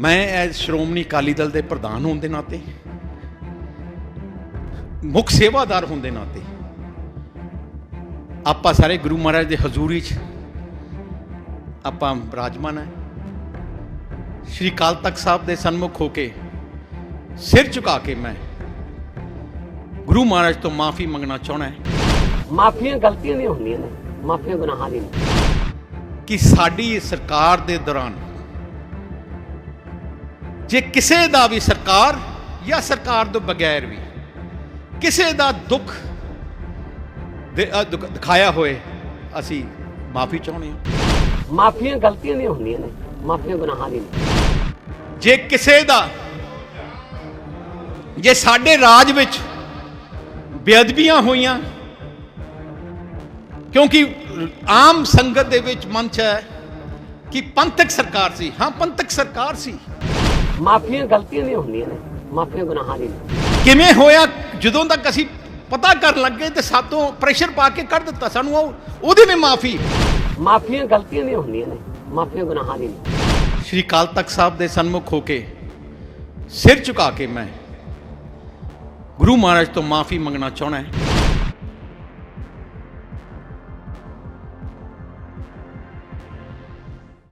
ਮੈਂ ਐਜ਼ ਸ਼੍ਰੋਮਣੀ ਅਕਾਲੀ ਦਲ ਦੇ ਪ੍ਰਧਾਨ ਹੋਣ ਦੇ ਨਾਤੇ ਮੁੱਖ ਸੇਵਾਦਾਰ ਹੋਣ ਦੇ ਨਾਤੇ ਆਪਾਂ ਸਾਰੇ ਗੁਰੂ ਮਹਾਰਾਜ ਦੇ ਹਜ਼ੂਰੀ 'ਚ ਆਪਾਂ ਬਿਰਾਜਮਾਨ ਹੈ। ਸ਼੍ਰੀ ਕਾਲ ਤਖਤ ਸਾਹਿਬ ਦੇ ਸਨਮੁਖ ਹੋ ਕੇ ਸਿਰ ਝੁਕਾ ਕੇ ਮੈਂ ਗੁਰੂ ਮਹਾਰਾਜ ਤੋਂ ਮਾਫੀ ਮੰਗਣਾ ਚਾਹਣਾ ਹੈ। ਮਾਫੀਆਂ ਗਲਤੀਆਂ ਨਹੀਂ ਹੁੰਦੀਆਂ ਨੇ ਮਾਫੀਆਂ ਗੁਨਾਹਾਂ ਦੀ ਨਹੀਂ ਕਿ ਸਾਡੀ ਸਰਕਾਰ ਦੇ ਦੌਰਾਨ ਜੇ ਕਿਸੇ ਦਾ ਵੀ ਸਰਕਾਰ ਜਾਂ ਸਰਕਾਰ ਤੋਂ ਬਗੈਰ ਵੀ ਕਿਸੇ ਦਾ ਦੁੱਖ ਦਿਖਾਇਆ ਹੋਏ ਅਸੀਂ ਮਾਫੀ ਚਾਹੁੰਦੇ ਹਾਂ। ਮਾਫੀਆਂ ਗਲਤੀਆਂ ਨਹੀਂ ਹੁੰਦੀਆਂ ਨੇ ਮਾਫੀਆਂ ਗੁਨਾਹਾਂ ਦੀ ਨਹੀਂ ਜੇ ਕਿਸੇ ਦਾ ਜੇ ਸਾਡੇ ਰਾਜ ਵਿੱਚ ਬੇਅਦਬੀਆਂ ਹੋਈਆਂ ਕਿਉਂਕਿ ਆਮ ਸੰਗਤ ਦੇ ਵਿੱਚ ਮਨ ਚ ਹੈ ਕਿ ਪੰਥਕ ਸਰਕਾਰ ਸੀ। ਹਾਂ ਪੰਥਕ ਸਰਕਾਰ ਸੀ। ਮਾਫੀਆਂ ਗਲਤੀਆਂ ਦੀਆਂ ਹੁੰਦੀਆਂ ਨੇ ਮਾਫੀਆਂ ਗੁਨਾਹਾਂ ਦੀਆਂ ਕਿਵੇਂ ਹੋਇਆ? ਜਦੋਂ ਤੱਕ ਅਸੀਂ ਪਤਾ ਕਰਨ ਲੱਗੇ ਤੇ ਸਾਤੋਂ ਪ੍ਰੈਸ਼ਰ ਪਾ ਕੇ ਕੱਢ ਦਿੱਤਾ ਸਾਨੂੰ ਉਹ ਉਹਦੀ ਵੀ ਮਾਫੀ। ਮਾਫੀਆਂ ਗਲਤੀਆਂ ਦੀਆਂ ਹੁੰਦੀਆਂ ਨੇ ਮਾਫੀਆਂ ਗੁਨਾਹਾਂ ਦੀਆਂ ਸ਼੍ਰੀ ਕਾਲ ਤਖਤ ਸਾਹਿਬ ਦੇ ਸਨਮੁਖ ਹੋ ਕੇ ਸਿਰ ਝੁਕਾ ਕੇ ਮੈਂ ਗੁਰੂ ਮਹਾਰਾਜ ਤੋਂ ਮਾਫੀ ਮੰਗਣਾ ਚਾਹਣਾ ਹੈ।